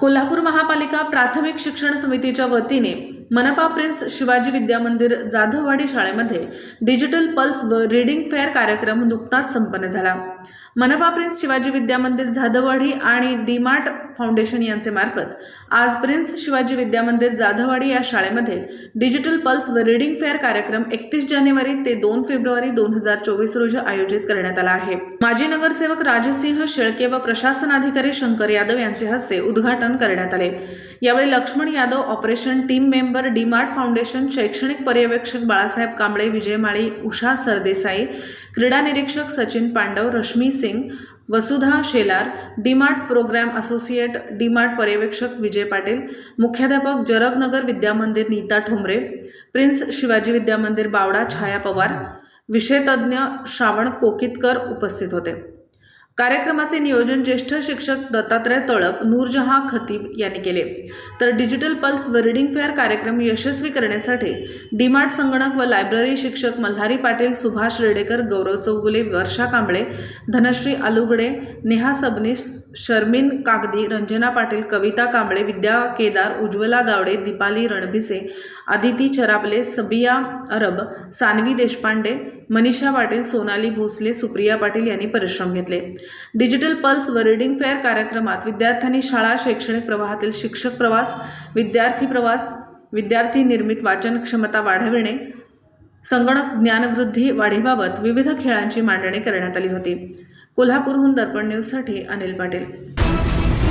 कोल्हापूर महापालिका प्राथमिक शिक्षण समितीच्या वतीने मनपा प्रिन्स शिवाजी विद्या मंदिर जाधववाडी शाळेमध्ये डिजिटल पल्स व रीडिंग फेअर कार्यक्रम नुकताच संपन्न झाला. मनपा प्रिन्स शिवाजी विद्या मंदिर जाधववाडी आणि डीमार्ट फाउंडेशन यांचे मार्फत आज प्रिन्स शिवाजी विद्या मंदिर जाधववाडी या शाळेमध्ये डिजिटल पल्स व रीडिंग फेअर कार्यक्रम एकतीस जानेवारी ते दोन फेब्रुवारी दोन हजार चोवीस रोजी आयोजित करण्यात आला आहे. माजी नगरसेवक राजसिंह शेळके व प्रशासन अधिकारी शंकर यादव यांचे हस्ते उद्घाटन करण्यात आले. यावेळी Laxman Yadav operation team member DMart foundation शैक्षणिक पर्यवेक्षक बाळासाहेब कांबळे विजय माळी उषा सरदेसाई क्रीडा निरीक्षक सचिन पांडव रश्मी सिंग वसुधा शेलार डीमार्ट प्रोग्राम असोसिएट डीमार्ट पर्यवेक्षक विजय पाटील मुख्याध्यापक जरगनगर विद्यामंदिर नीता ठोंबरे प्रिन्स शिवाजी विद्यामंदिर बावडा छाया पवार विषयतज्ञ श्रावण कोकितकर उपस्थित होते. कार्यक्रमाचे नियोजन ज्येष्ठ शिक्षक दत्तात्रय तळप नूरजहा खतीब यांनी केले. तर डिजिटल पल्स व रीडिंग फेअर कार्यक्रम यशस्वी करण्यासाठी डीमार्ट संगणक व लायब्ररी शिक्षक मल्हारी पाटील सुभाष रेडेकर गौरव चौगुले वर्षा कांबळे धनश्री आलुगडे नेहा सबनीस शर्मिन कागदी रंजना पाटील कविता कांबळे विद्या केदार उज्ज्वला गावडे दीपाली रणभिसे आदिती चराबले सबिया अरब सानवी देशपांडे मनीषा पाटील सोनाली भोसले सुप्रिया पाटील यांनी परिश्रम घेतले. डिजिटल पल्स व फेअर कार्यक्रमात विद्यार्थ्यांनी शाळा शैक्षणिक प्रवाहातील शिक्षक प्रवास विद्यार्थी प्रवास विद्यार्थी निर्मित वाचन क्षमता वाढविणे संगणक ज्ञानवृद्धी वाढीबाबत विविध खेळांची मांडणी करण्यात आली होती. कोल्हापूरहून दर्पण न्यूजसाठी अनिल पाटील.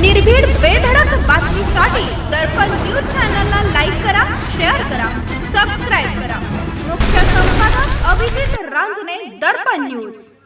निर्भीड बेधडक बातमीसाठी दर्पण न्यूज चॅनलला लाईक करा शेअर करा सबस्क्राईब करा. अभिजित रांजणे दर्पण न्यूज.